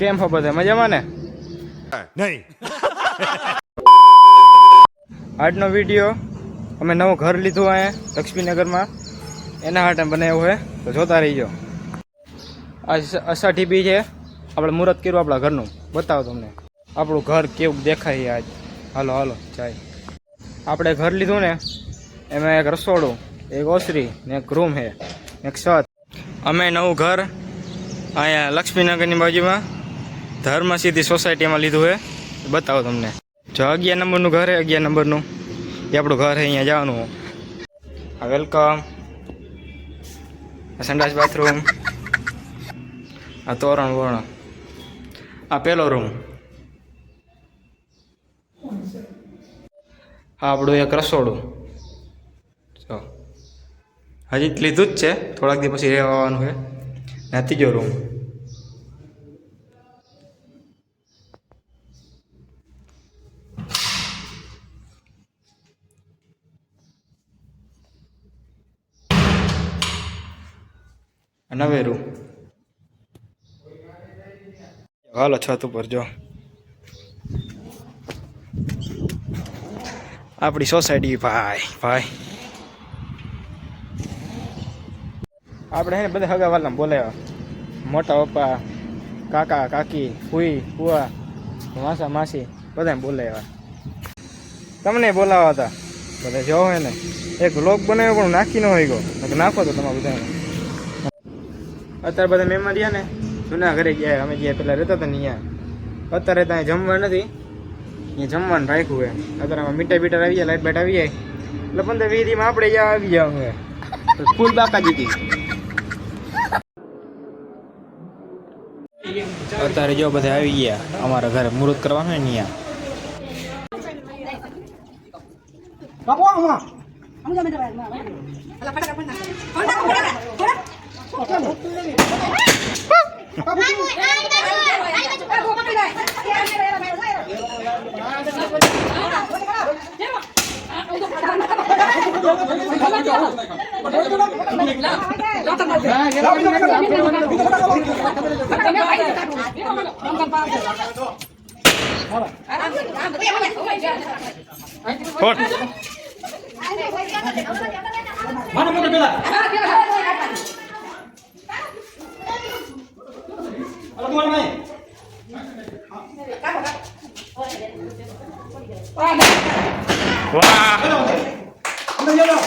કેમ હો બધા? મજામાં ને? નહીં. આજનો વીડિયો અમે નવું ઘર લીધું અહીંયા લક્ષ્મીનગરમાં. એના માટે બનાવ્યું છે તો જોતા રહીજો. આ અષાઢી બી છે આપણે મુહૂર્ત કર્યું આપણા ઘરનું. બતાવો તમને. આપણું ઘર કેવું દેખાય આજ. હાલો હાલો જાય આપણે ઘર લીધું ને એમાં એક રસોડું એક ઓસરી ને એક રૂમ છે એક છત. અમે નવું ઘર અહીંયા લક્ષ્મીનગરની બાજુમાં ધર્મ સિદ્ધિ સોસાયટીમાં લીધું છે બતાવો તમને. જો અગિયાર નંબરનું ઘર છે અગિયાર નંબરનું. એ આપણું ઘર છે અહીંયા જવાનું વેલકમ સંડાસ બાથરૂમ આ તોરણ વોરણ. આ પેલો રૂમ આ આપણું એક રસોડું. જો. હજી લીધું જ છે. થોડાક દિવસ પછી રહેવાનું છે આ ત્રીજો રૂમ નવેરું હાલો છત ઉપર જો. આપણી સોસાયટી ભાઈ ભાઈ. આપણે હે બધા હગા વાલા બોલાવ્યા મોટા પપ્પા, કાકા, કાકી ફૂઈ ફુવા માસા માસી, બધાને બોલાવ્યા તમને બોલાવા હતા. બધા જો હે ને, એક લોક બનાવ્યો પણ નાખી ન હોય ગયો. નાખો તો તમારે બધાને. અત્યારે બધા મહેમાન રહ્યા ને, જૂના ઘરે ગયા અમે ગયા પેલા રહેતા હતા ને અહીંયા. અત્યારે ત્યાં જમવા નથી. અહીંયા જમવાનું રાખ્યું હે અત્યારે અમે મીઠા બીટા આવી જાય, લાઈટ બાઈટ આવી જાય. એટલે પંદર વીસ દીમાં આપણે જ્યાં આવી જવાનું અમે. ફૂલ બાકા જીતી અત્યારે જો બધા આવી ગયા અમારા ઘરે મુહૂર્ત કરવાનું ને અહીંયા. mana mana bela Alat mana main? Wah. ¡Vamos,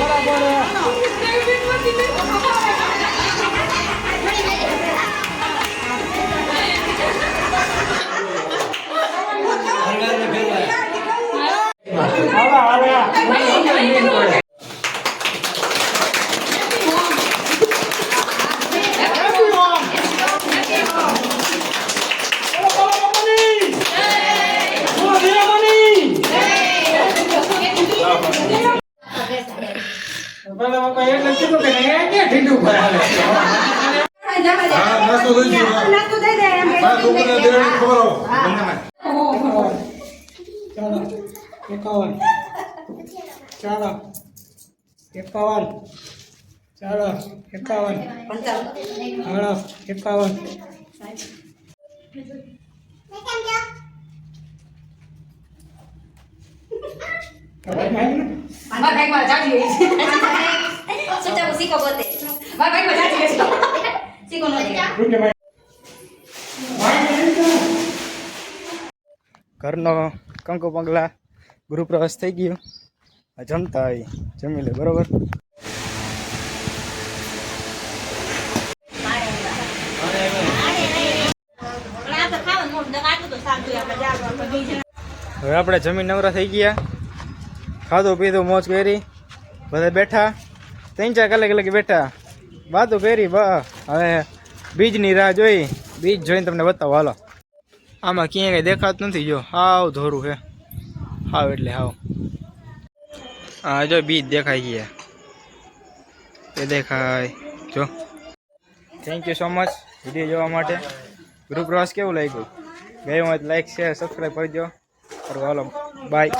વાહ બરાબર કોઈ એટલે કીધું કે એ ક્યાં ઢીંડું ભરાવે હા, નાસ્તો લઈ દેરાણી ખવડાવો. ચાલો એકાવન ચાલો એકાવન. ચાલો એકાવન. હાલો એકાવન. મારા બેગમાં જાજી સુચાવું શીખો પોતે. મારા બેગમાં જાજી શીખો નથી ઘરનો કંકુ પગલા ગૃહ થઈ ગયો. આ જમતા આવી જમી લે બરોબર? હવે આપણે જમીન નવરા થઈ ગયા. ખાધું, પીધું, મોજ કરી. બધા બેઠા. ત્રણ ચાર કલાક કલાક બેઠા. વાતો કરી હવે બીજની રાહ જોઈ. બીજ જોઈને તમને બતાવો, હાલો. આમાં ક્યાંય કંઈ દેખાતું નથી, જો, હાવ ધોરું છે. હાવ એટલે હાવ. હા જો બીજ દેખાય ગયા એ દેખાય. જો. Thank you so much video જોવા માટે. ગ્રુપ પ્રવાસ કેવું લાગ્યું? ગયું હોય લાઈક શેર સબસ્ક્રાઈબ કરજો હાલો બાય